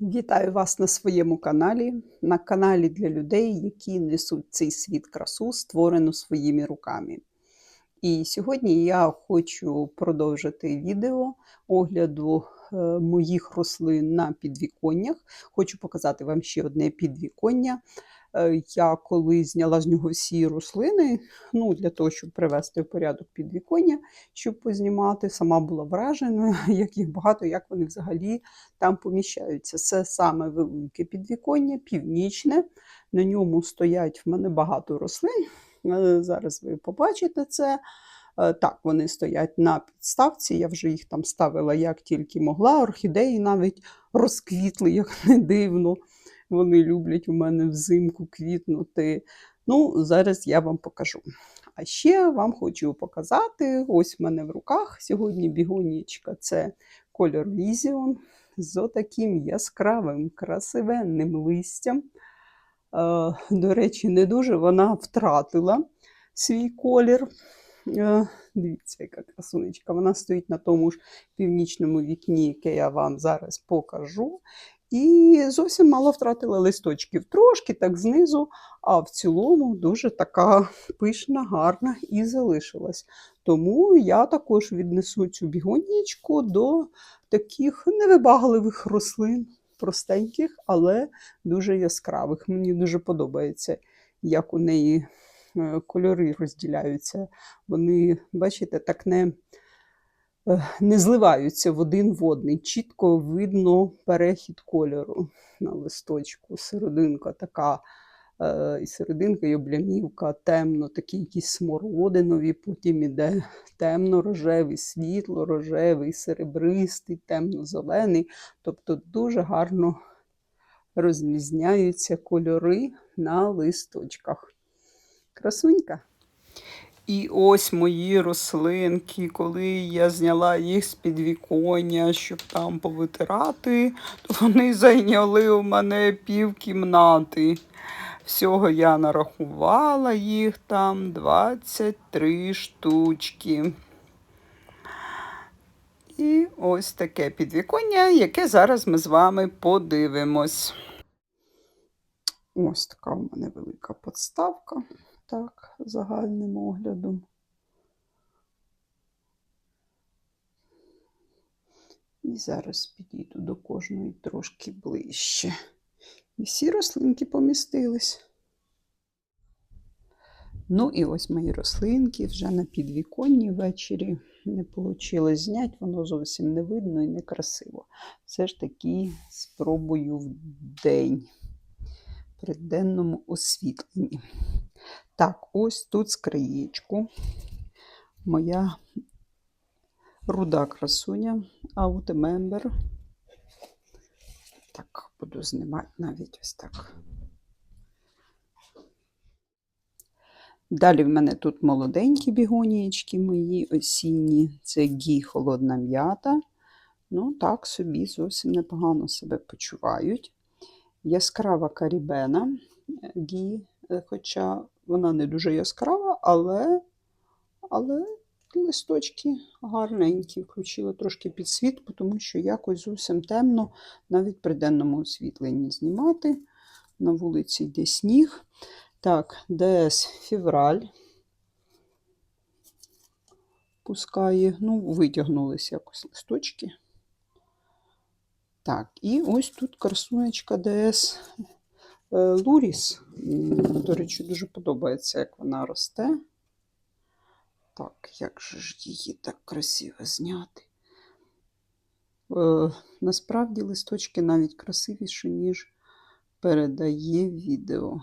Вітаю вас на своєму каналі, на каналі для людей, які несуть цей світ красу, створену своїми руками. І сьогодні я хочу продовжити відео огляду е, моїх рослин на підвіконнях. Хочу показати вам ще одне підвіконня. Е, Я коли зняла з нього всі рослини, ну, для того, щоб привести в порядок підвіконня, щоб познімати, сама була вражена, як їх багато, як вони взагалі там поміщаються. Це саме велике підвіконня, північне. На ньому стоять в мене багато рослин. Е, Зараз ви побачите це. Е, Так, вони стоять на підставці. Я вже їх там ставила як тільки могла. Орхідеї навіть розквітли, як не дивно. Вони люблять у мене взимку квітнути. Ну, зараз я вам покажу. А ще вам хочу показати: ось в мене в руках сьогодні бігонічка. Це кольор Vision з отаким яскравим, красивенним листям. Е, До речі, не дуже вона втратила свій колір. Е, Дивіться, яка красунечка. Вона стоїть на тому ж північному вікні, яке я вам зараз покажу. І зовсім мало втратила листочків. Трошки так знизу, а в цілому дуже така пишна, гарна і залишилась. Тому я також віднесу цю бігонічку до таких невибагливих рослин, простеньких, але дуже яскравих. Мені дуже подобається, як у неї е, кольори розділяються. Вони, бачите, так не, не зливаються в один в один. Чітко видно перехід кольору на листочку. Серединка така. е, І серединка, і облямівка темно, такі якісь смородинові, потім іде темно-рожевий, світло-рожевий, серебристий, темно-зелений. Тобто дуже гарно розрізняються кольори на листочках. Красунька. І ось мої рослинки, коли я зняла їх з підвіконня, щоб там повитирати, то вони зайняли у мене пів кімнати. Всього я нарахувала їх там 23 штучки. І ось таке підвіконня, яке зараз ми з вами подивимось. Ось така в мене велика подставка, так, загальним оглядом. І зараз підійду до кожної трошки ближче. І всі рослинки помістились. Ну і ось мої рослинки вже на підвіконні ввечері не вийшло зняти, воно зовсім не видно і некрасиво. Все ж таки спробую в день, при денному освітленні. Так, ось тут з краєчку моя руда красуня, Outmember. Так, буду знімати навіть ось так. Далі в мене тут молоденькі бігонієчки мої осінні. Це гі холодна м'ята. Ну, так собі зовсім непогано себе почувають. Яскрава карібена е, хоча вона не дуже яскрава, але, але листочки гарненькі. Включила трошки підсвіт, тому що якось зовсім темно, навіть при денному освітленні знімати. На вулиці йде сніг. Так, ДС февраль. Пускає, ну, витягнулися якось листочки. Так, і ось тут красунечка ДС е, Луріс. До речі, дуже подобається, як вона росте. Так, як же ж її так красиво зняти? Е, насправді листочки навіть красивіші, ніж передає відео.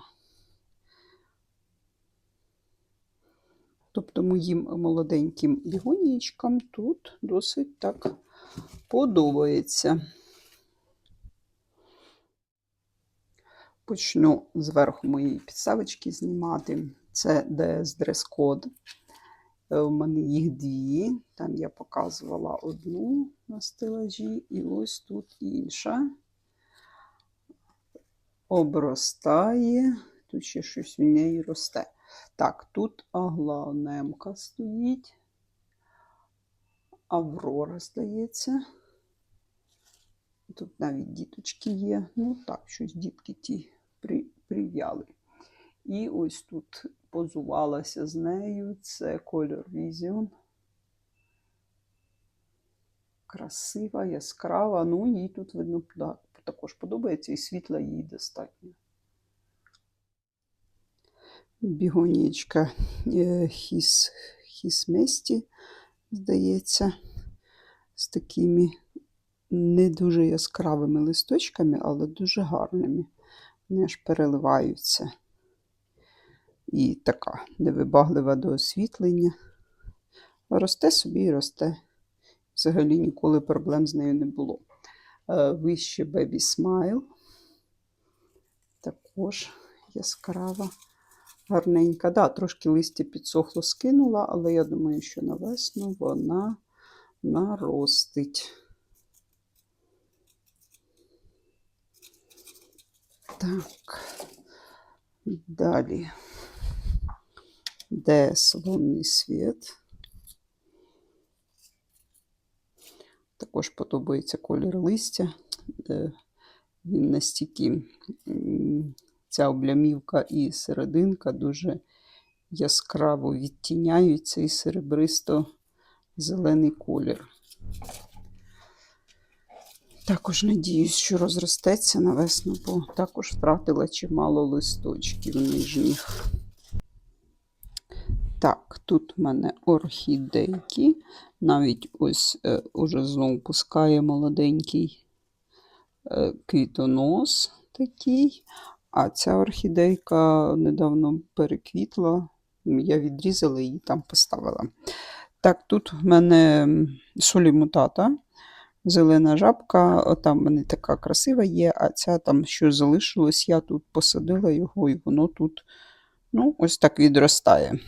Тобто моїм молоденьким бігонієчкам тут досить так подобається. Почну зверху моєї підставочки знімати. Це DS дрес-код. Е, У мене їх дві. Там я показувала одну на стелажі, і ось тут інша. Обростає. Тут ще щось у неї росте. Так, тут аглаонемка стоїть. Аврора, здається. Тут навіть діточки є. Ну так, щось дітки ті при, прив'яли. І ось тут позувалася з нею. Це Color Vision. Красива, яскрава. Ну, їй тут видно, да, також подобається, і світла їй достатньо. Бігонічка е, хіс, хісместі, здається, з такими не дуже яскравими листочками, але дуже гарними. Вони аж переливаються. І така невибаглива до освітлення. Росте собі і росте. Взагалі ніколи проблем з нею не було. Е, Вище Baby Smile. Також яскрава, гарненька. Да, трошки листя підсохло, скинула, але я думаю, що на весну вона наростить. Так, далі. Де лунний світ? Також подобається колір листя. Е, Він настільки, ця облямівка і серединка дуже яскраво відтіняють цей серебристо-зелений колір. Також надіюсь, що розростеться на весну, бо також втратила чимало листочків нижніх. Так, тут в мене орхідейки. Навіть ось е, уже знову пускає молоденький е, квітонос такий. А ця орхідейка недавно переквітла. Я відрізала її там поставила. Так, тут в мене солі мутата, зелена жабка, там в мене така красива є, а ця там що залишилось, я тут посадила його, і воно тут ну, ось так відростає.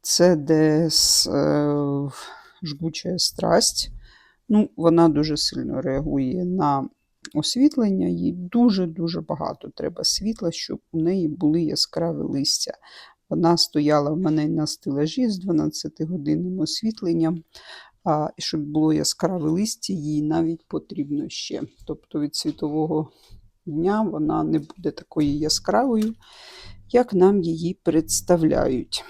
Це десь е, жгуча страсть. Ну, Вона дуже сильно реагує на освітлення, їй дуже-дуже багато треба світла, щоб у неї були яскраві листя. Вона стояла в мене на стелажі з 12-годинним освітленням, а щоб було яскраве листя, їй навіть потрібно ще. Тобто від світового дня вона не буде такою яскравою, як нам її представляють.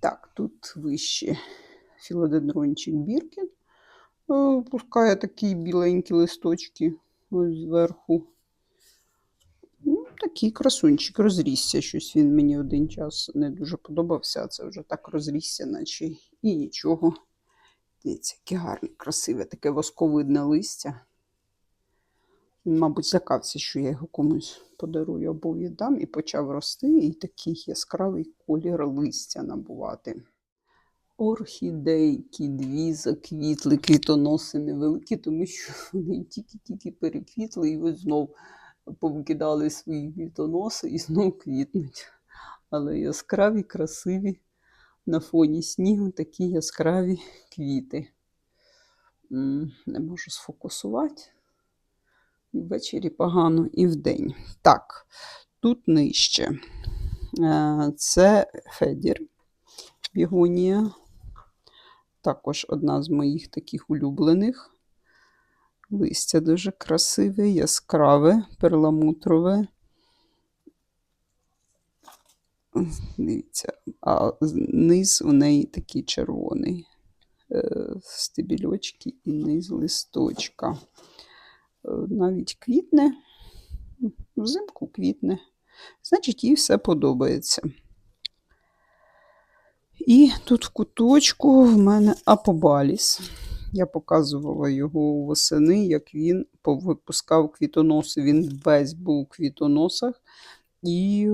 Так, тут вище філодендрончик Біркін. Е, Пускає такі біленькі листочки ось зверху. Такий красунчик розрісся. Щось він мені один час не дуже подобався, а це вже так розрісся, наче і нічого. Дивіться, яке гарне, красиве, таке восковидне листя. Він, мабуть, злякався, що я його комусь подарую або віддам, і почав рости, і такий яскравий колір листя набувати. Орхідейки, дві заквітли, квітоноси невеликі, тому що вони тільки-тільки переквітли і ось знов повикидали свої квітоноси і знов квітнуть. Але яскраві, красиві на фоні снігу такі яскраві квіти. Не можу сфокусувати. І ввечері погано, і вдень. Так, тут нижче. Е, це Федір Бігонія. Також одна з моїх таких улюблених. Листя дуже красиве, яскраве, перламутрове. Дивіться, а низ у неї такий червоний. Е, стебільочки і низ листочка. Е, навіть квітне, взимку квітне. Значить, їй все подобається. І тут в куточку в мене апобаліс. Я показувала його восени, як він повипускав квітоноси. Він весь був у квітоносах. І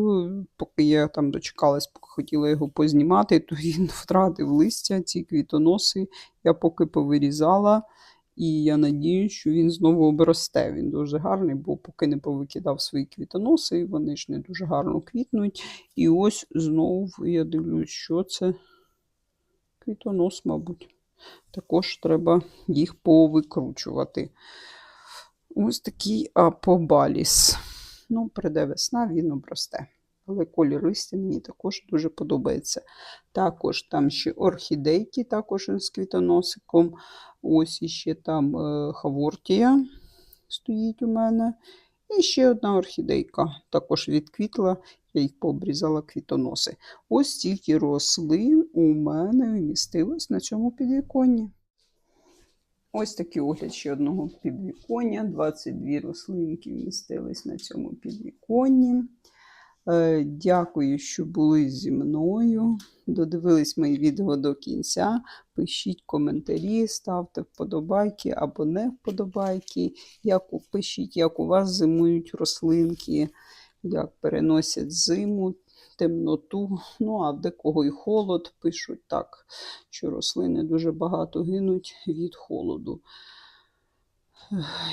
поки я там дочекалась, поки хотіла його познімати, то він втратив листя, ці квітоноси. Я поки повирізала. І я надію, що він знову обросте. Він дуже гарний, бо поки не повикидав свої квітоноси, вони ж не дуже гарно квітнуть. І ось знову я дивлюсь, що це квітонос, мабуть. Також треба їх повикручувати. Ось такий апобаліс. Ну, прийде весна, він обросте. але колір листя мені також дуже подобається. Також там ще орхідейки, також з квітоносиком. Ось іще там е, хавортія стоїть у мене. І ще одна орхідейка також відквітла, я їх пообрізала квітоноси. Ось стільки рослин у мене вмістилось на цьому підвіконні. Ось такий огляд ще одного підвіконня. 22 рослинки вмістились на цьому підвіконні. Е, Дякую, що були зі мною. Додивились мої відео до кінця. Пишіть коментарі, ставте вподобайки або не вподобайки. Як, пишіть, як у вас зимують рослинки, як переносять зиму, темноту. Ну, а в декого і холод пишуть так, що рослини дуже багато гинуть від холоду.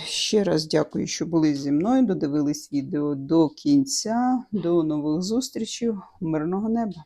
Ще раз дякую, що були зі мною. Додивились відео до кінця. До нових зустрічей. Мирного неба!